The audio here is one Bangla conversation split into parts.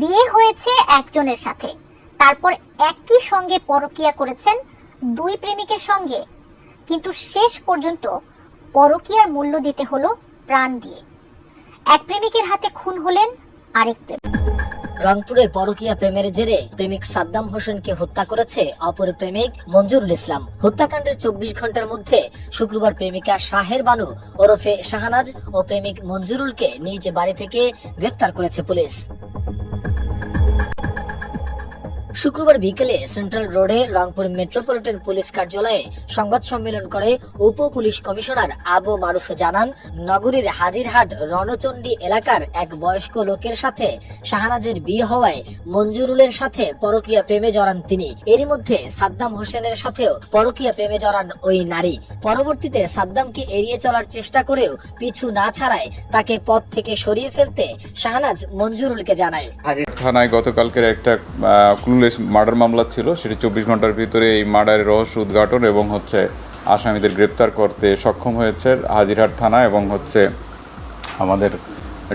বিয়ে হয়েছে একজনের সাথে। তারপর একই সঙ্গে পরকিয়া করেছেন দুই প্রেমিকের সঙ্গে। কিন্তু শেষ পর্যন্ত পরকিয়ার মূল্য দিতে হলো প্রাণ দিয়ে। এক প্রেমিকের হাতে খুন হলেন আরেক প্রেমিক। রংপুরে পরকীয়া প্রেমের জেরে প্রেমিক সাদ্দাম হোসেনকে হত্যা করেছে অপর প্রেমিক মঞ্জুরুল ইসলাম। হত্যাকাণ্ডের চব্বিশ ঘণ্টার মধ্যে শুক্রবার প্রেমিকা শাহের বানু, ওরফে শাহানাজ ও প্রেমিক মঞ্জুরুলকে নিজ বাড়ি থেকে গ্রেফতার করেছে পুলিশ। শুক্রবার বিকেলে সেন্ট্রাল রোডে রংপুর মেট্রোপলিটন পুলিশ কার্যালয়ে সংবাদ সম্মেলন করে উপ পুলিশ কমিশনার আবু মারুফ জানান, নগরীর হাজিরহাট রণচণ্ডী এলাকার এক বয়স্ক লোকের সাথে শাহনাজের বিয়ে হওয়ায় মঞ্জুরুলের সাথে পরকীয়া প্রেমে জড়ান তিনি। এরই মধ্যে সাদ্দাম হোসেনের সাথেও পরকীয়া প্রেমে জড়ান ওই নারী। পরবর্তীতে সাদ্দামকে এড়িয়ে চলার চেষ্টা করেও পিছু না ছাড়ায় তাকে পথ থেকে সরিয়ে ফেলতে শাহনাজ মঞ্জুরুলকে জানায়। থানায় গতকালকের একটা ক্লুলেস মার্ডার মামলা ছিল, সেটি চব্বিশ ঘণ্টার ভিতরে এই মার্ডারের রহস্য উদ্ঘাটন এবং হচ্ছে আসামিদের গ্রেপ্তার করতে সক্ষম হয়েছে হাজিরহাট থানা এবং হচ্ছে আমাদের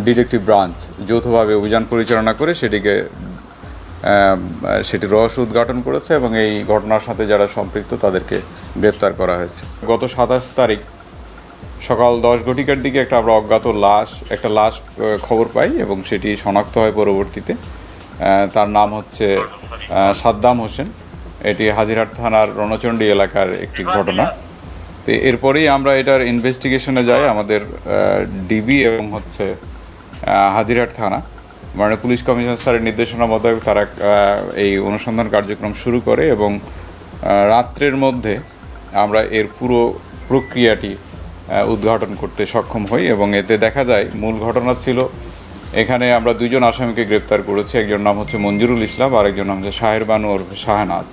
ডিটেকটিভ ব্রাঞ্চ। যৌথভাবে অভিযান পরিচালনা করে সেটিকে সেটি রহস্য উদ্ঘাটন করেছে এবং এই ঘটনার সাথে যারা সম্পৃক্ত তাদেরকে গ্রেপ্তার করা হয়েছে। গত সাতাশ তারিখ সকাল দশ ঘটিকার দিকে একটা আমরা অজ্ঞাত লাশ, একটা লাশ খবর পাই এবং সেটি শনাক্ত হয় পরবর্তীতে। তার নাম হচ্ছে সাদ্দাম হোসেন। এটি হাজিরহাট থানার রণচণ্ডী এলাকার একটি ঘটনা। তো এরপরেই আমরা এটার ইনভেস্টিগেশনে যাই, আমাদের ডিবি এবং হচ্ছে হাজিরহাট থানা। মানে পুলিশ কমিশনার স্যারের নির্দেশনা মোতাবেক তারা এই অনুসন্ধান কার্যক্রম শুরু করে এবং রাত্রের মধ্যে আমরা এর পুরো প্রক্রিয়াটি উদ্ঘাটন করতে সক্ষম হই এবং এতে দেখা যায় মূল ঘটনা ছিল, এখানে আমরা দুইজন আসামিকে গ্রেপ্তার করেছি একজন নাম হচ্ছে মঞ্জুরুল ইসলাম আর একজন নাম হচ্ছে শাহের বানু ওরফে শাহনাজ।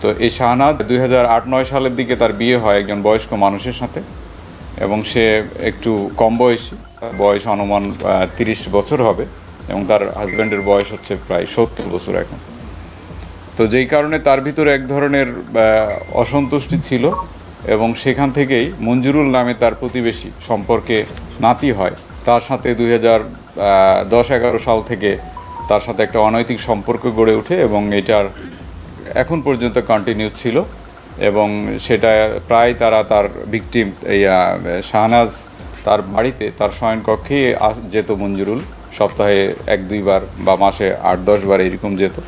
তো এই শাহনাজ দুই হাজার আট নয় সালের দিকে তার বিয়ে হয় একজন বয়স্ক মানুষের সাথে এবং সে একটু কম বয়সী বয়স অনুমান তিরিশ বছর হবে এবং তার হাজব্যান্ডের বয়স হচ্ছে প্রায় সত্তর বছর এখন। তো যেই কারণে তার ভিতরে এক ধরনের অসন্তুষ্টি ছিল। এবং সেখান থেকেই মঞ্জুরুল নামে তার প্রতিবেশী সম্পর্কে নাতি হয়। তার সাথে দুই হাজার দশ এগারো সাল থেকে তার সাথে একটা অনৈতিক সম্পর্ক গড়ে ওঠে এবং এটার এখন পর্যন্ত কন্টিনিউ ছিল এবং সেটা প্রায় তারা তার ভিকটিম এই শাহনাজ তার বাড়িতে, তার শয়নকক্ষে আস- যেত মঞ্জুরুল। সপ্তাহে এক দুইবার বা মাসে আট দশ বার এরকম যেত।